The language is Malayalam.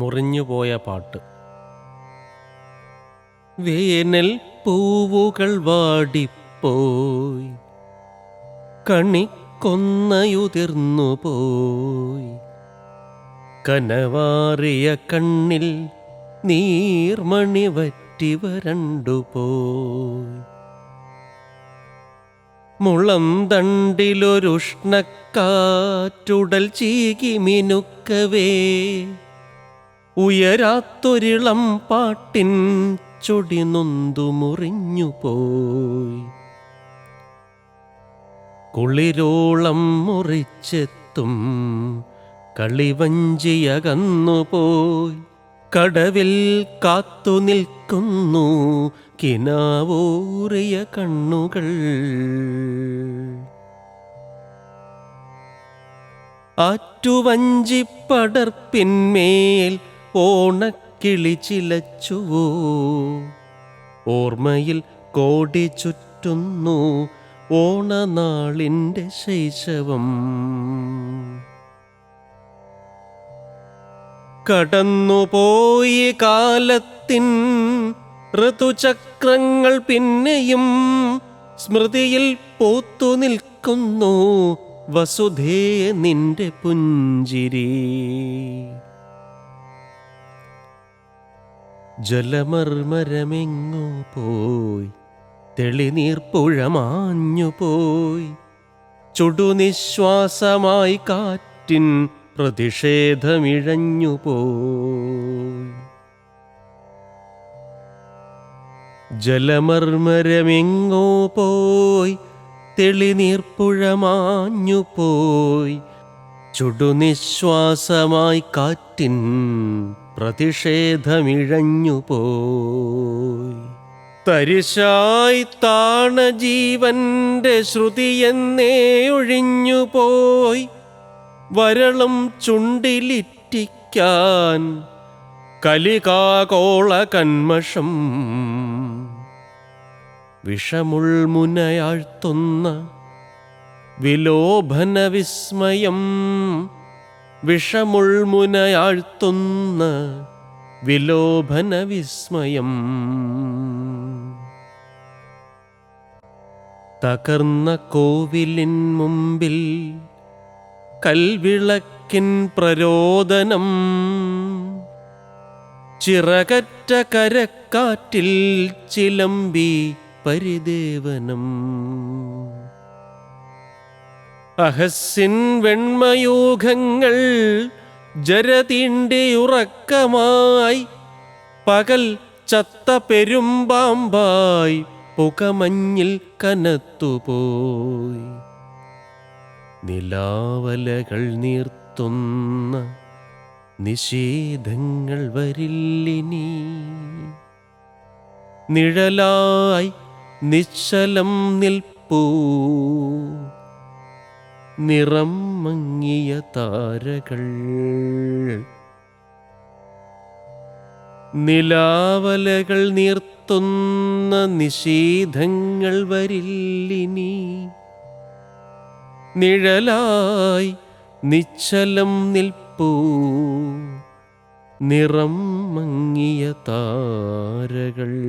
മുറിഞ്ഞുപോയ പാട്ട്. വേനൽ പൂവുകൾ വാടിപ്പോയി. കണിക്കൊന്നയുതിർന്നു പോയി. കനവാറിയ കണ്ണിൽ നീർമണി വറ്റി വരണ്ടുപോയി മുളം തണ്ടിലൊരുഷ്ണക്കാറ്റുടൽ ചീകി മിനുക്കവേ. ഉയരാത്തൊരിളം പാട്ടിൻ ചൊടി നൊന്തു മുറിഞ്ഞു പോയി. കുളിരോളം മുറിച്ചെത്തും കളിവഞ്ചിയകന്നുപോയി കടവിൽ കാത്തു നിൽക്കുന്നു കിനാവൂറിയ കണ്ണുകൾ. ആറ്റുവഞ്ചിപ്പടർപ്പിന്മേൽ ഓണക്കിളി ചിലച്ചുവോ ഓർമ്മയിൽ കോടി ചുറ്റുന്നു ഓണനാളിന്റെ ശൈശവം. കടന്നുപോയി കാലത്തിൻ ഋതുചക്രങ്ങൾ പിന്നെയും സ്മൃതിയിൽ പൂത്തു നിൽക്കുന്നു വസുധേ നിന്റെ പുഞ്ചിരി. ജലമർമരമെങ്ങോ പോയി. തെളിനീർപ്പുഴ മാഞ്ഞു പോയി. ചുടുനിശ്വാസമായി കാറ്റിൻ പ്രതിഷേധമിഴഞ്ഞു പോയി. ജലമർമരമെങ്ങോ പോയി. തെളിനീർപ്പുഴ മാഞ്ഞു പോയി. ചുടുനിശ്വാസമായി കാറ്റിൻ പ്രതിഷേധമിഴഞ്ഞു പോയി. തരിശായി താണ ജീവന്റെ ശ്രുതിയെന്നേ ഒഴിഞ്ഞു പോയി. വരളും ചുണ്ടിലിറ്റിക്കാൻ കലികാകോള കന്മഷം. വിഷമുൾമുനയാഴ്ത്തുന്ന വിലോഭന വിസ്മയം വിഷമുൾമുനയാഴ്ത്തുന്ന വിലോഭന വിസ്മയം തകർന്ന കോവിലിൻ മുമ്പിൽ കൽവിളക്കിൻ പ്രരോദനം. ചിറകറ്റ കരക്കാറ്റിൽ ചിലമ്പി പരിദേവനം. അഹസിൻ വെണ്മയൂഖങ്ങൾ ജരതിണ്ടിയുറക്കമായി പകൽ ചത്ത പെരുമ്പാമ്പായി പുകമഞ്ഞിൽ കനത്തുപോയി. നിലാവലകൾ നീർത്തുന്ന നിഷേധങ്ങൾ വരില്ലിനി. നിഴലായി നിശ്ചലം നിൽപ്പൂ. നിറം മങ്ങിയ താരകൾ. നിലാവലകൾ നീർത്തുന്ന നിഷീധങ്ങൾ വരില്ലിനി. നിഴലായി നിശ്ചലം നിൽപ്പൂ. നിറം മങ്ങിയ താരകൾ.